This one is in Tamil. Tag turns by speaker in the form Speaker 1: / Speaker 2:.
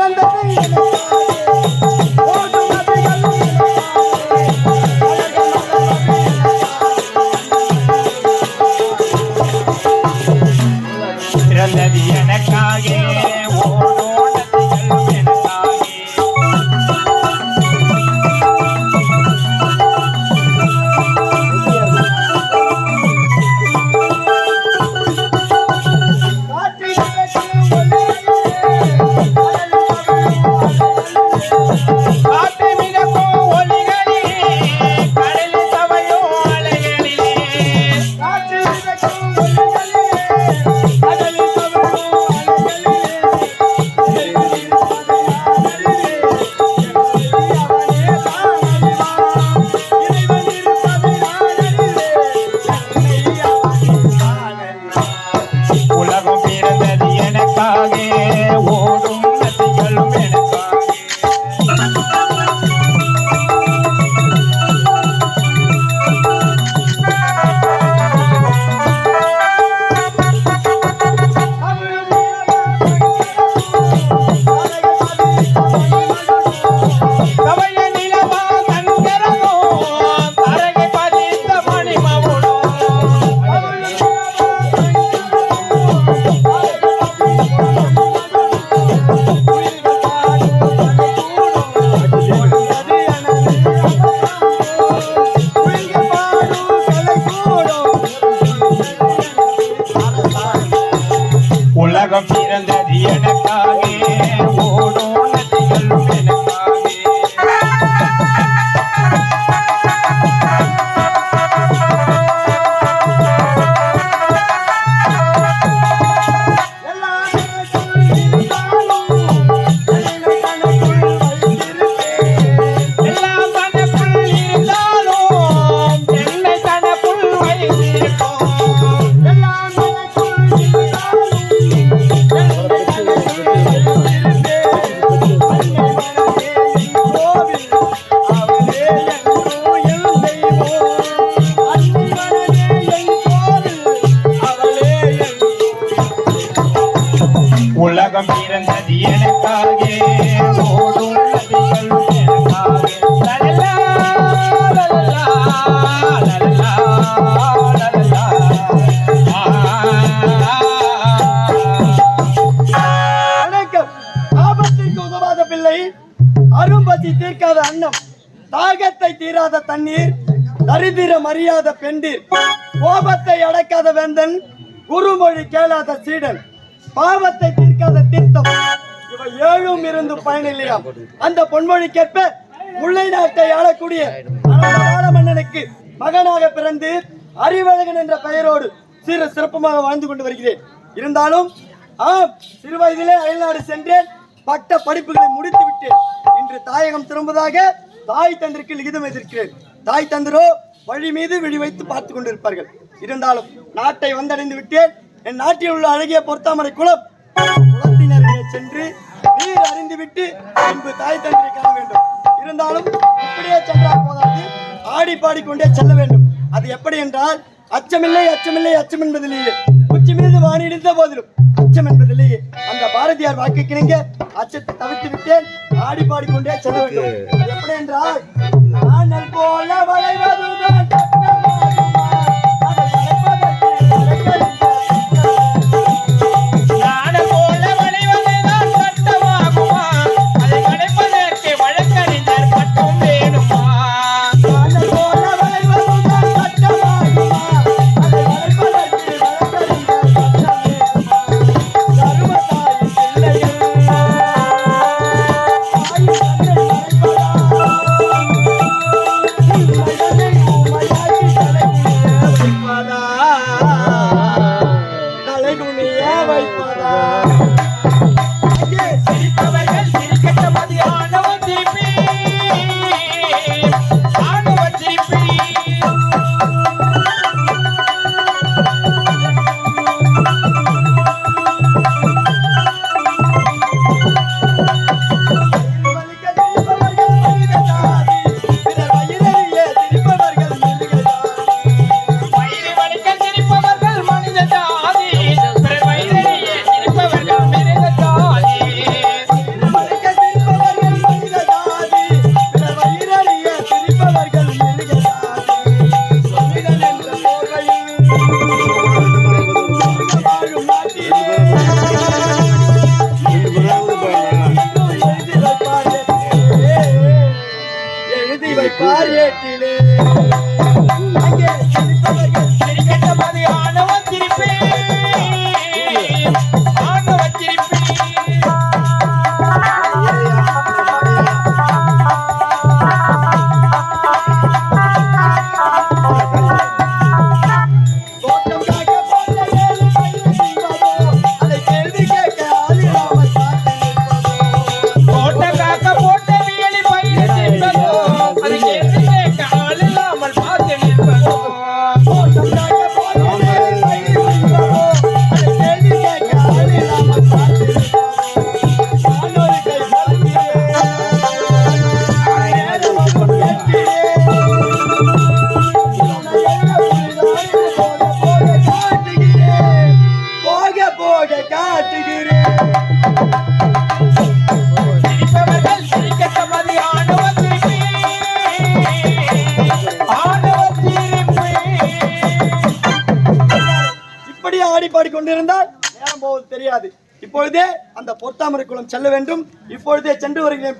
Speaker 1: பிறந்தது எனக்காக. ஓடும்
Speaker 2: பிறந்தது எனக்காக உலகம் பிறந்தது எனக்காக ஓடும்
Speaker 1: ஆபத்திற்கு உதவாத பிள்ளை அரும்பசி தீர்க்காத அன்னம் தாகத்தை தீராத தண்ணீர் தரித்திரம் அறியாத பெண்டீர் கோபத்தை அடக்காத வேந்தன் குருமொழி கேளாத சீடன் பாவத்தை தீர்க்காத தீர்த்தம். இவை ஏழும் இருந்து பயனில்லையாம் அந்த பொன்மொழிக்கேற்ப முல்லை நாட்டை ஆளக்கூடிய அனந்தவாள மன்னனுக்கு மகனாக பிறந்து அறிவழகன் என்ற பெயரோடு சிறு சிறப்புமாக வாழ்ந்து கொண்டு வருகிறேன். இருந்தாலும் ஆம் சிறு வயதிலே அயல்நாடு சென்றேன். பட்ட படிப்புகளை முடித்து விட்டேன். இன்று தாயகம் திரும்புவதாக தாய் தந்திற்கு லிகிதம் எதிர்க்கிறேன். தாய் தந்திரோ வழி மீது விழி வைத்து பார்த்து கொண்டிருப்பார்கள். இருந்தாலும் நாட்டை வந்தடைந்து விட்டேன். என் நாட்டில் உள்ள அழகிய பொருத்தாமரை குளம். குளத்தினரிடையே சென்று நீர் அறிந்துவிட்டு பின்பு தாய் தந்தை காண வேண்டும். இருந்தாலும் இப்படியே சென்றால் போதாது. ஆடி பாடிக்கொண்டே செல்ல வேண்டும். அது எப்படி என்றால் அச்சமில்லை அச்சமில்லை அச்சம் என்பதிலேயே உச்சி மீது வானிடிந்த போதிலும் அச்சம் என்பதிலேயே அந்த பாரதியார் வாக்கு கிணங்க அச்சத்தை தவிர்த்து விட்டேன். ஆடி பாடிக்கொண்டே செல்ல வேண்டும். எப்படி என்றால் நானல் போல வளைவது இவை பாரியேட்டிலே அங்கே இப்படி ஆடி பாடிக்கொண்டிருந்தால் நேரம் போவது தெரியாது. இப்பொழுதே அந்த பொத்தாமரை குளம் செல்ல வேண்டும். இப்பொழுதே சென்று வருகிறேன்